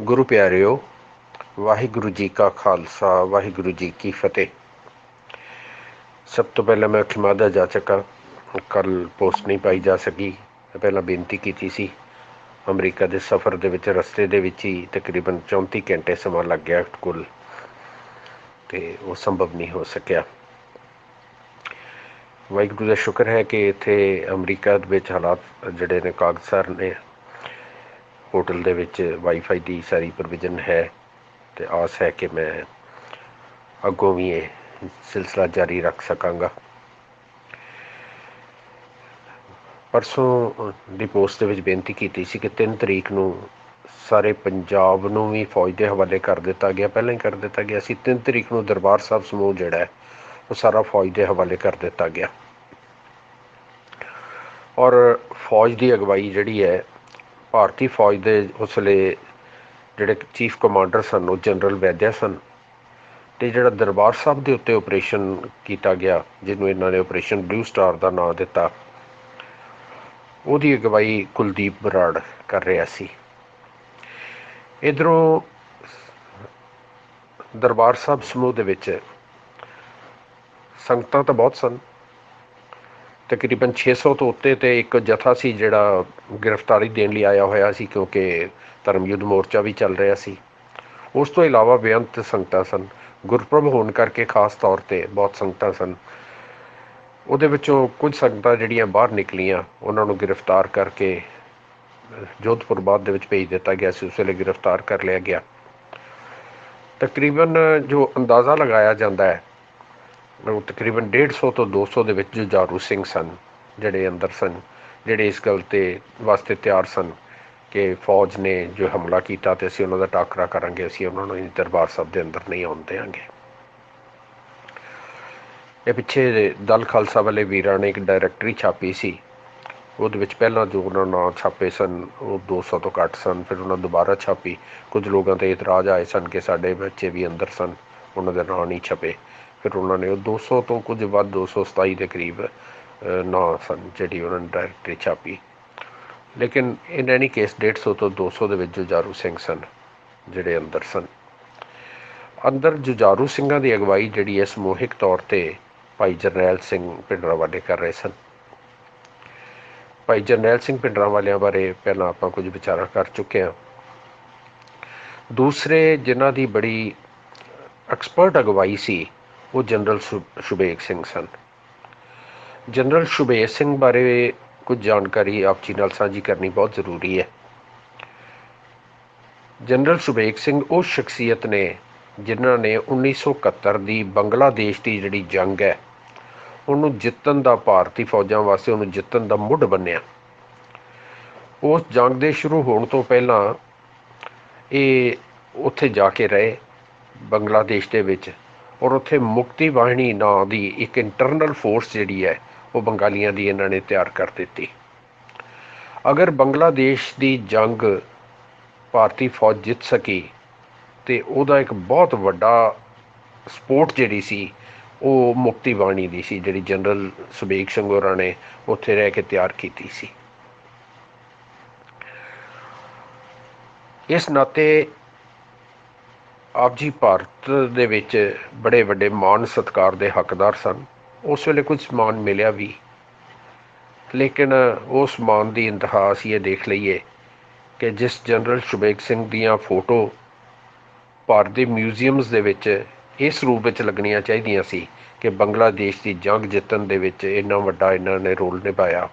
ਗੁਰੂ ਪਿਆਰਿਓ, ਵਾਹਿਗੁਰੂ ਜੀ ਕਾ ਖਾਲਸਾ, ਵਾਹਿਗੁਰੂ ਜੀ ਕੀ ਫਤਿਹ। ਸਭ ਤੋਂ ਪਹਿਲਾਂ ਮੈਂ ਖਿਮਾਦਾ ਜਾ ਜਾਚਕ ਕੱਲ ਪੋਸਟ ਨਹੀਂ ਪਾਈ ਜਾ ਸਕੀ। ਮੈਂ ਪਹਿਲਾਂ ਬੇਨਤੀ ਕੀਤੀ ਸੀ, ਅਮਰੀਕਾ ਦੇ ਸਫ਼ਰ ਦੇ ਵਿੱਚ, ਰਸਤੇ ਦੇ ਵਿੱਚ ਹੀ ਤਕਰੀਬਨ 34 ਘੰਟੇ ਸਮਾਂ ਲੱਗ ਗਿਆ ਕੁੱਲ, ਤੇ ਉਹ ਸੰਭਵ ਨਹੀਂ ਹੋ ਸਕਿਆ। ਵਾਹਿਗੁਰੂ ਦਾ ਸ਼ੁਕਰ ਹੈ ਕਿ ਇੱਥੇ ਅਮਰੀਕਾ ਦੇ ਵਿੱਚ ਹਾਲਾਤ ਜਿਹੜੇ ਨੇ ਕਾਗਜ਼ਾਰ ਨੇ ਹੋਟਲ ਦੇ ਵਿੱਚ ਵਾਈਫਾਈ ਦੀ ਸਾਰੀ ਪ੍ਰੋਵੀਜ਼ਨ ਹੈ ਤੇ ਆਸ ਹੈ ਕਿ ਮੈਂ ਅੱਗੋਂ ਵੀ ਇਹ ਸਿਲਸਿਲਾ ਜਾਰੀ ਰੱਖ ਸਕਾਂਗਾ। ਪਰਸੋਂ ਦੀ ਪੋਸਟ ਦੇ ਵਿੱਚ ਬੇਨਤੀ ਕੀਤੀ ਸੀ ਕਿ 3 ਤਰੀਕ ਨੂੰ ਸਾਰੇ ਪੰਜਾਬ ਨੂੰ ਵੀ ਫੌਜ ਦੇ ਹਵਾਲੇ ਕਰ ਦਿੱਤਾ ਗਿਆ। ਪਹਿਲਾਂ ਹੀ ਕਰ ਦਿੱਤਾ ਗਿਆ ਸੀ। 3 ਤਰੀਕ ਨੂੰ ਦਰਬਾਰ ਸਾਹਿਬ ਸਮੂਹ ਜਿਹੜਾ ਹੈ, ਉਹ ਸਾਰਾ ਫੌਜ ਦੇ ਹਵਾਲੇ ਕਰ ਦਿੱਤਾ ਗਿਆ। ਔਰ ਫੌਜ ਦੀ ਅਗਵਾਈ ਜਿਹੜੀ ਹੈ ਭਾਰਤੀ ਫੌਜ ਦੇ ਉਸਲੇ ਜਿਹੜੇ ਚੀਫ ਕਮਾਂਡਰ ਸਨ, ਉਹ ਜਨਰਲ ਵੈਦਿਆ ਸਨ ਤੇ ਜਿਹੜਾ ਦਰਬਾਰ ਸਾਹਿਬ ਦੇ ਉੱਤੇ ਆਪਰੇਸ਼ਨ ਕੀਤਾ ਗਿਆ, ਜਿਹਨੂੰ ਇਹਨਾਂ ਨੇ ਆਪਰੇਸ਼ਨ ਬਲੂ ਸਟਾਰ ਦਾ ਨਾਮ ਦਿੱਤਾ, ਉਹਦੀ ਅਗਵਾਈ ਕੁਲਦੀਪ ਬਰਾੜ ਕਰ ਰਿਹਾ ਸੀ। ਇਧਰੋਂ ਦਰਬਾਰ ਸਾਹਿਬ ਸਮੂਹ ਦੇ ਵਿੱਚ ਸੰਗਤਾਂ ਤਾਂ ਬਹੁਤ ਸਨ ਤਕਰੀਬਨ 600 ਤੋਂ ਉੱਤੇ ਤੇ ਇੱਕ ਜਥਾ ਸੀ ਜਿਹੜਾ ਗ੍ਰਿਫਤਾਰੀ ਦੇਣ ਲਈ ਆਇਆ ਹੋਇਆ ਸੀ, ਕਿਉਂਕਿ ਧਰਮ ਯੁੱਧ ਮੋਰਚਾ ਵੀ ਚੱਲ ਰਿਹਾ ਸੀ। ਉਸ ਤੋਂ ਇਲਾਵਾ ਬੇਅੰਤ ਸੰਗਤਾਂ ਸਨ। ਗੁਰਪ੍ਰਭ ਹੋਣ ਕਰਕੇ ਖਾਸ ਤੌਰ ਤੇ ਬਹੁਤ ਸੰਗਤਾਂ ਸਨ। ਉਹਦੇ ਵਿੱਚੋਂ ਕੁਝ ਸੰਗਤਾਂ ਜਿਹੜੀਆਂ ਬਾਹਰ ਨਿਕਲੀਆਂ, ਉਹਨਾਂ ਨੂੰ ਗ੍ਰਿਫਤਾਰ ਕਰਕੇ ਜੋਧਪੁਰ ਬਾਦ ਦੇ ਵਿੱਚ ਭੇਜ ਦਿੱਤਾ ਗਿਆ ਸੀ। ਉਸ ਵੇਲੇ ਗ੍ਰਿਫਤਾਰ ਕਰ ਲਿਆ ਗਿਆ। ਤਕਰੀਬਨ ਜੋ ਅੰਦਾਜ਼ਾ ਲਗਾਇਆ ਜਾਂਦਾ ਹੈ ਤਕਰੀਬਨ 150 ਤੋਂ 200 ਦੇ ਵਿੱਚ ਜੁਝਾਰੂ ਸਿੰਘ ਸਨ, ਜਿਹੜੇ ਅੰਦਰ ਸਨ, ਜਿਹੜੇ ਇਸ ਗੱਲ ਤੇ ਵਾਸਤੇ ਤਿਆਰ ਸਨ ਕਿ ਫੌਜ ਨੇ ਜੋ ਹਮਲਾ ਕੀਤਾ ਤੇ ਅਸੀਂ ਉਹਨਾਂ ਦਾ ਟਾਕਰਾ ਕਰਾਂਗੇ, ਅਸੀਂ ਉਹਨਾਂ ਨੂੰ ਦਰਬਾਰ ਸਾਹਿਬ ਦੇ ਅੰਦਰ ਨਹੀਂ ਆਉਣ ਦੇਵਾਂਗੇ। ਇਹ ਪਿੱਛੇ ਦਲ ਖਾਲਸਾ ਵਾਲੇ ਵੀਰਾਂ ਨੇ ਇੱਕ ਡਾਇਰੈਕਟਰੀ ਛਾਪੀ ਸੀ। ਉਹਦੇ ਵਿੱਚ ਪਹਿਲਾਂ ਜੋ ਉਹਨਾਂ ਨਾਂ ਛਾਪੇ ਸਨ, ਉਹ 200 ਤੋਂ ਘੱਟ ਸਨ, ਫਿਰ ਉਹਨਾਂ ਦੁਬਾਰਾ ਛਾਪੀ। ਕੁਝ ਲੋਕਾਂ ਤੇ ਇਤਰਾਜ਼ ਆਏ ਸਨ ਕਿ ਸਾਡੇ ਬੱਚੇ ਵੀ ਅੰਦਰ ਸਨ, ਉਹਨਾਂ ਦੇ ਨਾਂ ਨਹੀਂ ਛਪੇ। ਫਿਰ ਉਹਨਾਂ ਨੇ ਉਹ 200 ਤੋਂ ਕੁਝ ਵੱਧ 227 ਦੇ ਕਰੀਬ ਨਾਂ ਸਨ ਜਿਹੜੀ ਉਹਨਾਂ ਨੇ ਡਾਇਰੈਕਟਰੀ ਛਾਪੀ। ਲੇਕਿਨ ਇਨ ਐਨੀ ਕੇਸ 150 ਤੋਂ 200 ਦੇ ਵਿੱਚ ਜੁਝਾਰੂ ਸਿੰਘ ਸਨ, ਜਿਹੜੇ ਅੰਦਰ ਸਨ। ਅੰਦਰ ਜੁਝਾਰੂ ਸਿੰਘਾਂ ਦੀ ਅਗਵਾਈ ਜਿਹੜੀ ਹੈ ਸਮੂਹਿਕ ਤੌਰ ਤੇ ਭਾਈ ਜਰਨੈਲ ਸਿੰਘ ਪਿੰਡਰਾ ਵਾਲੇ ਕਰ ਰਹੇ ਸਨ। ਭਾਈ ਜਰਨੈਲ ਸਿੰਘ ਪਿੰਡਰਾ ਵਾਲਿਆਂ ਬਾਰੇ ਪਹਿਲਾਂ ਆਪਾਂ ਕੁਝ ਵਿਚਾਰਾਂ ਕਰ ਚੁੱਕੇ ਹਾਂ। ਦੂਸਰੇ ਜਿਨ੍ਹਾਂ ਦੀ ਬੜੀ ਐਕਸਪਰਟ ਅਗਵਾਈ ਸੀ ਉਹ ਜਨਰਲ ਸ਼ੁਬੇਗ ਸਿੰਘ ਸਨ। ਜਨਰਲ ਸ਼ੁਭੇਗ ਸਿੰਘ ਬਾਰੇ ਕੁਝ ਜਾਣਕਾਰੀ ਆਪ ਜੀ ਨਾਲ ਸਾਂਝੀ ਕਰਨੀ ਬਹੁਤ ਜ਼ਰੂਰੀ ਹੈ। ਜਨਰਲ ਸ਼ੁਬੇਗ ਸਿੰਘ ਉਹ ਸ਼ਖਸੀਅਤ ਨੇ ਜਿਨ੍ਹਾਂ ਨੇ 1971 ਦੀ ਬੰਗਲਾਦੇਸ਼ ਦੀ ਜਿਹੜੀ ਜੰਗ ਹੈ, ਉਹਨੂੰ ਜਿੱਤਣ ਦਾ ਭਾਰਤੀ ਫੌਜਾਂ ਵਾਸਤੇ ਉਹਨੂੰ ਜਿੱਤਣ ਦਾ ਮੁੱਢ ਬੰਨਿਆ। ਉਸ ਜੰਗ ਦੇ ਸ਼ੁਰੂ ਹੋਣ ਤੋਂ ਪਹਿਲਾਂ ਇਹ ਉੱਥੇ ਜਾ ਕੇ ਰਹੇ, ਬੰਗਲਾਦੇਸ਼ ਦੇ ਵਿੱਚ। ਔਰ ਉੱਥੇ ਮੁਕਤੀ ਵਾਹਿਨੀ ਨਾਂ ਦੀ ਇੱਕ ਇੰਟਰਨਲ ਫੋਰਸ ਜਿਹੜੀ ਹੈ, ਉਹ ਬੰਗਾਲੀਆਂ ਦੀ ਇਹਨਾਂ ਨੇ ਤਿਆਰ ਕਰ ਦਿੱਤੀ। ਅਗਰ ਬੰਗਲਾਦੇਸ਼ ਦੀ ਜੰਗ ਭਾਰਤੀ ਫੌਜ ਜਿੱਤ ਸਕੀ, ਤੇ ਉਹਦਾ ਇੱਕ ਬਹੁਤ ਵੱਡਾ ਸਪੋਰਟ ਜਿਹੜੀ ਸੀ, ਉਹ ਮੁਕਤੀ ਬਾਣੀ ਦੀ ਸੀ, ਜਿਹੜੀ ਜਨਰਲ ਸੁਬੇਗ ਸਿੰਘ ਹੋਰਾਂ ਨੇ ਉੱਥੇ ਰਹਿ ਕੇ ਤਿਆਰ ਕੀਤੀ ਸੀ। ਇਸ ਨਾਤੇ ਆਪ ਜੀ ਭਾਰਤ ਦੇ ਵਿੱਚ ਬੜੇ ਵੱਡੇ ਮਾਣ ਸਤਕਾਰ ਦੇ ਹੱਕਦਾਰ ਸਨ। ਉਸ ਵੇਲੇ ਕੁਝ ਸਮਾਨ ਮਿਲਿਆ ਵੀ। ਲੇਕਿਨ ਉਸ ਮਾਨ ਦੀ ਇੰਤਹਾ ਅਸੀਂ ਇਹ ਦੇਖ ਲਈਏ ਕਿ ਜਿਸ ਜਨਰਲ ਸ਼ੁਬੇਗ ਸਿੰਘ ਦੀਆਂ ਫੋਟੋ ਭਾਰਤ ਦੇ ਮਿਊਜ਼ੀਅਮਸ ਦੇ ਵਿੱਚ ਇਸ ਰੂਪ ਵਿੱਚ ਲੱਗਣੀਆਂ ਚਾਹੀਦੀਆਂ ਸੀ ਕਿ ਬੰਗਲਾਦੇਸ਼ ਦੀ ਜੰਗ ਜਿੱਤਣ ਦੇ ਵਿੱਚ ਇੰਨਾ ਵੱਡਾ ਇਹਨਾਂ ਨੇ ਰੋਲ ਨਿਭਾਇਆ।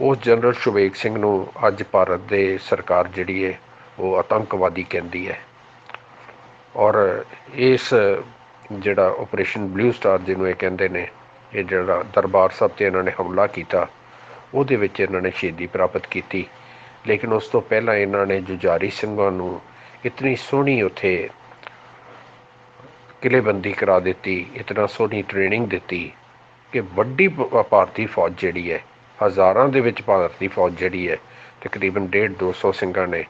ਉਸ ਜਨਰਲ ਸ਼ੁਬੇਗ ਸਿੰਘ ਨੂੰ ਅੱਜ ਭਾਰਤ ਦੇ ਸਰਕਾਰ ਜਿਹੜੀ ਹੈ, ਉਹ ਆਤੰਕਵਾਦੀ ਕਹਿੰਦੀ ਹੈ। ਔਰ ਇਸ, ਜਿਹੜਾ ਆਪਰੇਸ਼ਨ ਬਲੂ ਸਟਾਰ ਜਿਹਨੂੰ ਇਹ ਕਹਿੰਦੇ ਨੇ, ਇਹ ਜਿਹੜਾ ਦਰਬਾਰ ਸਾਹਿਬ ਤੇ ਇਹਨਾਂ ਨੇ ਹਮਲਾ ਕੀਤਾ, ਉਹਦੇ ਵਿੱਚ ਇਹਨਾਂ ਨੇ ਸ਼ਹੀਦੀ ਪ੍ਰਾਪਤ ਕੀਤੀ। ਲੇਕਿਨ ਉਸ ਤੋਂ ਪਹਿਲਾਂ ਇਹਨਾਂ ਨੇ ਜੁਝਾਰੀ ਸਿੰਘਾਂ ਨੂੰ ਇਤਨੀ ਸੋਹਣੀ ਉੱਥੇ ਕਿਲੇਬੰਦੀ ਕਰਾ ਦਿੱਤੀ, ਇਤਨਾ ਸੋਹਣੀ ਟ੍ਰੇਨਿੰਗ ਦਿੱਤੀ ਕਿ ਵੱਡੀ ਭਾਰਤੀ ਫੌਜ ਜਿਹੜੀ ਹੈ, ਹਜ਼ਾਰਾਂ ਦੇ ਵਿੱਚ ਭਾਰਤੀ ਫੌਜ ਜਿਹੜੀ ਹੈ, ਤਕਰੀਬਨ 1.5 200 ਸਿੰਘਾਂ ਨੇ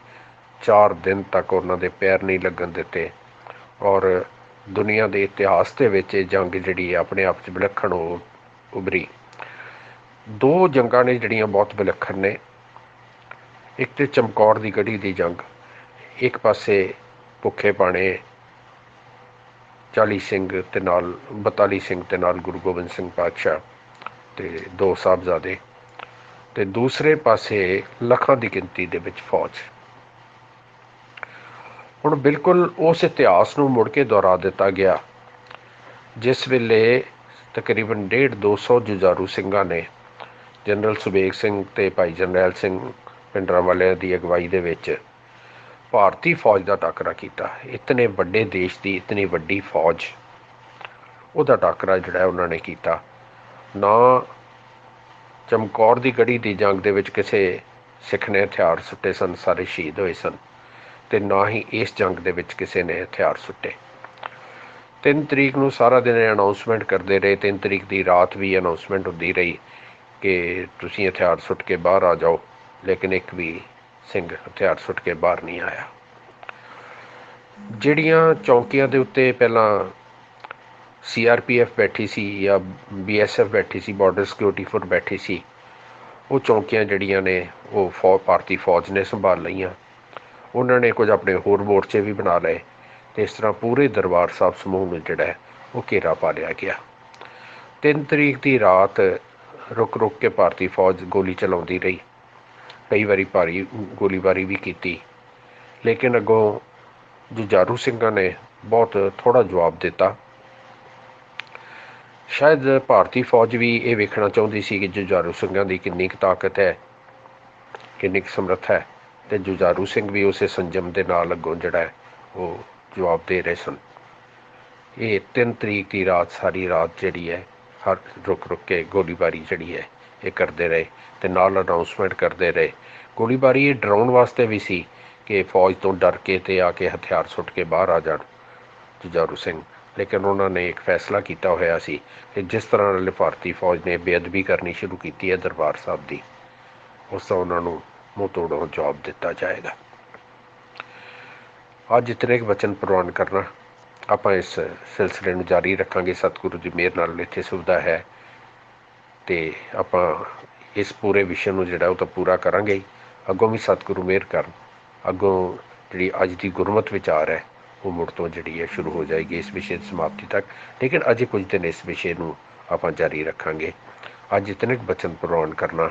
4 ਦਿਨ ਤੱਕ ਉਹਨਾਂ ਦੇ ਪੈਰ ਨਹੀਂ ਲੱਗਣ ਦਿੱਤੇ। ਔਰ ਦੁਨੀਆ ਦੇ ਇਤਿਹਾਸ ਦੇ ਵਿੱਚ ਇਹ ਜੰਗ ਜਿਹੜੀ ਹੈ ਆਪਣੇ ਆਪ 'ਚ ਵਿਲੱਖਣ ਹੋ ਉਭਰੀ। ਦੋ ਜੰਗਾਂ ਨੇ ਜਿਹੜੀਆਂ ਬਹੁਤ ਵਿਲੱਖਣ ਨੇ। ਇੱਕ ਤੇ ਚਮਕੌਰ ਦੀ ਗੜੀ ਦੀ ਜੰਗ। ਇੱਕ ਪਾਸੇ ਭੁੱਖੇ ਪਾਣੇ 40 ਸਿੰਘ ਤੇ ਨਾਲ 42 ਸਿੰਘ ਤੇ ਨਾਲ ਗੁਰੂ ਗੋਬਿੰਦ ਸਿੰਘ ਪਾਤਸ਼ਾਹ ਤੇ ਦੋ ਸਾਹਿਬਜ਼ਾਦੇ ਤੇ ਦੂਸਰੇ ਪਾਸੇ ਲੱਖਾਂ ਦੀ ਗਿਣਤੀ ਦੇ ਵਿੱਚ ਫੌਜ। ਹੁਣ ਬਿਲਕੁਲ ਉਸ ਇਤਿਹਾਸ ਨੂੰ ਮੁੜ ਕੇ ਦੁਹਰਾ ਦਿੱਤਾ ਗਿਆ, ਜਿਸ ਵੇਲੇ ਤਕਰੀਬਨ 1.5 200 ਜੁਝਾਰੂ ਸਿੰਘਾਂ ਨੇ ਜਨਰਲ ਸੁਬੇਗ ਸਿੰਘ ਤੇ ਭਾਈ ਜਰਨੈਲ ਸਿੰਘ ਪਿੰਡਰਾਂ ਵਾਲਿਆਂ ਦੀ ਅਗਵਾਈ ਦੇ ਵਿੱਚ ਭਾਰਤੀ ਫੌਜ ਦਾ ਟਾਕਰਾ ਕੀਤਾ। ਇਤਨੇ ਵੱਡੇ ਦੇਸ਼ ਦੀ ਇਤਨੀ ਵੱਡੀ ਫੌਜ, ਉਹਦਾ ਟਾਕਰਾ ਜਿਹੜਾ ਉਹਨਾਂ ਨੇ ਕੀਤਾ। ਨਾ ਚਮਕੌਰ ਦੀ ਗੜੀ ਦੀ ਜੰਗ ਦੇ ਵਿੱਚ ਕਿਸੇ ਸਿੱਖ ਨੇ ਹਥਿਆਰ ਸੁੱਟੇ ਸਨ, ਸਾਰੇ ਸ਼ਹੀਦ ਹੋਏ ਸਨ। ਤੇ ਨਾ ਹੀ ਇਸ ਜੰਗ ਦੇ ਵਿੱਚ ਕਿਸੇ ਨੇ ਹਥਿਆਰ ਸੁੱਟੇ। 3 ਤਰੀਕ ਨੂੰ ਸਾਰਾ ਦਿਨ ਅਨਾਉਂਸਮੈਂਟ ਕਰਦੇ ਰਹੇ। 3 ਤਰੀਕ ਦੀ ਰਾਤ ਵੀ ਅਨਾਉਂਸਮੈਂਟ ਹੁੰਦੀ ਰਹੀ ਕਿ ਤੁਸੀਂ ਹਥਿਆਰ ਸੁੱਟ ਕੇ ਬਾਹਰ ਆ ਜਾਓ, ਲੇਕਿਨ ਇੱਕ ਵੀ ਸਿੰਘ ਹਥਿਆਰ ਸੁੱਟ ਕੇ ਬਾਹਰ ਨਹੀਂ ਆਇਆ। ਜਿਹੜੀਆਂ ਚੌਂਕੀਆਂ ਦੇ ਉੱਤੇ ਪਹਿਲਾਂ ਸੀਆਰਪੀਐਫ ਬੈਠੀ ਸੀ ਜਾਂ ਬੀਐਸਐਫ ਬੈਠੀ ਸੀ ਬਾਰਡਰ ਸਿਕਿਉਰਿਟੀ ਫੋਰਸ ਬੈਠੀ ਸੀ, ਉਹ ਚੌਂਕੀਆਂ ਜਿਹੜੀਆਂ ਨੇ, ਉਹ ਫੌ ਭਾਰਤੀ ਫੌਜ ਨੇ ਸੰਭਾਲ ਲਈਆਂ। ਉਹਨਾਂ ਨੇ ਕੁਝ ਆਪਣੇ ਹੋਰ ਮੋਰਚੇ ਵੀ ਬਣਾ ਲਏ ਤੇ ਇਸ ਤਰ੍ਹਾਂ ਪੂਰੇ ਦਰਬਾਰ ਸਾਹਿਬ ਸਮੂਹ ਨੂੰ ਜਿਹੜਾ ਉਹ ਘੇਰਾ ਪਾ ਲਿਆ ਗਿਆ। 3 ਤਰੀਕ ਦੀ ਰਾਤ ਰੁਕ ਰੁਕ ਕੇ ਭਾਰਤੀ ਫੌਜ ਗੋਲੀ ਚਲਾਉਂਦੀ ਰਹੀ। ਕਈ ਵਾਰੀ ਭਾਰੀ ਗੋਲੀਬਾਰੀ ਵੀ ਕੀਤੀ। ਲੇਕਿਨ ਅੱਗੋਂ ਜੁਝਾਰੂ ਸਿੰਘਾਂ ਨੇ ਬਹੁਤ ਥੋੜਾ ਜਵਾਬ ਦਿੱਤਾ। ਸ਼ਾਇਦ ਭਾਰਤੀ ਫੌਜ ਵੀ ਇਹ ਵੇਖਣਾ ਚਾਹੁੰਦੀ ਸੀ ਕਿ ਜੁਝਾਰੂ ਸਿੰਘਾਂ ਦੀ ਕਿੰਨੀ ਕੁ ਤਾਕਤ ਹੈ, ਕਿੰਨੀ ਕੁ ਸਮਰੱਥਾ ਹੈ। ਤੇ ਜੁਝਾਰੂ ਸਿੰਘ ਵੀ ਉਸੇ ਸੰਜਮ ਦੇ ਨਾਲ ਅੱਗੋਂ ਜਿਹੜਾ ਉਹ ਜਵਾਬ ਦੇ ਰਹੇ ਸਨ। ਇਹ 3 ਤਰੀਕ ਦੀ ਰਾਤ, ਸਾਰੀ ਰਾਤ ਜਿਹੜੀ ਹੈ, ਹਰ ਰੁਕ ਰੁਕ ਕੇ ਗੋਲੀਬਾਰੀ ਜਿਹੜੀ ਹੈ, ਇਹ ਕਰਦੇ ਰਹੇ ਤੇ ਨਾਲ ਅਨਾਉਂਸਮੈਂਟ ਕਰਦੇ ਰਹੇ। ਗੋਲੀਬਾਰੀ ਇਹ ਡਰਾਉਣ ਵਾਸਤੇ ਵੀ ਸੀ ਕਿ ਫੌਜ ਤੋਂ ਡਰ ਕੇ ਤੇ ਆ ਕੇ ਹਥਿਆਰ ਸੁੱਟ ਕੇ ਬਾਹਰ ਆ ਜਾਣ ਜੁਝਾਰੂ ਸਿੰਘ। ਲੇਕਿਨ ਉਹਨਾਂ ਨੇ ਇੱਕ ਫੈਸਲਾ ਕੀਤਾ ਹੋਇਆ ਸੀ ਕਿ ਜਿਸ ਤਰ੍ਹਾਂ ਨਾਲ ਭਾਰਤੀ ਫੌਜ ਨੇ ਬੇਅਦਬੀ ਕਰਨੀ ਸ਼ੁਰੂ ਕੀਤੀ ਹੈ ਦਰਬਾਰ ਸਾਹਿਬ ਦੀ, ਉਸ ਤੋਂ ਉਹਨਾਂ ਨੂੰ ਮੂੰਹ ਤੋੜੋਂ ਜਵਾਬ ਦਿੱਤਾ ਜਾਏਗਾ। ਅੱਜ ਇਤਨੇ ਕੁ ਵਚਨ ਪ੍ਰਵਾਨ ਕਰਨਾ। ਆਪਾਂ ਇਸ ਸਿਲਸਿਲੇ ਨੂੰ ਜਾਰੀ ਰੱਖਾਂਗੇ। ਸਤਿਗੁਰੂ ਦੀ ਮਿਹਰ ਨਾਲ ਇੱਥੇ ਸੁਵਿਧਾ ਹੈ ਤੇ ਆਪਾਂ ਇਸ ਪੂਰੇ ਵਿਸ਼ੇ ਨੂੰ ਜਿਹੜਾ ਉਹ ਤਾਂ ਪੂਰਾ ਕਰਾਂਗੇ। ਅੱਗੋਂ ਵੀ ਸਤਿਗੁਰੂ ਮਿਹਰ ਕਰਨ। ਅੱਗੋਂ ਜਿਹੜੀ ਅੱਜ ਦੀ ਗੁਰਮਤ ਵਿਚਾਰ ਹੈ, ਉਹ ਮੁੜ ਤੋਂ ਜਿਹੜੀ ਹੈ ਸ਼ੁਰੂ ਹੋ ਜਾਏਗੀ ਇਸ ਵਿਸ਼ੇ ਦੀ ਸਮਾਪਤੀ ਤੱਕ। ਲੇਕਿਨ ਅਜੇ ਕੁਝ ਦਿਨ ਇਸ ਵਿਸ਼ੇ ਨੂੰ ਆਪਾਂ ਜਾਰੀ ਰੱਖਾਂਗੇ। ਅੱਜ ਇਤਨੇ ਕੁ ਬਚਨ ਪ੍ਰਵਾਨ ਕਰਨਾ।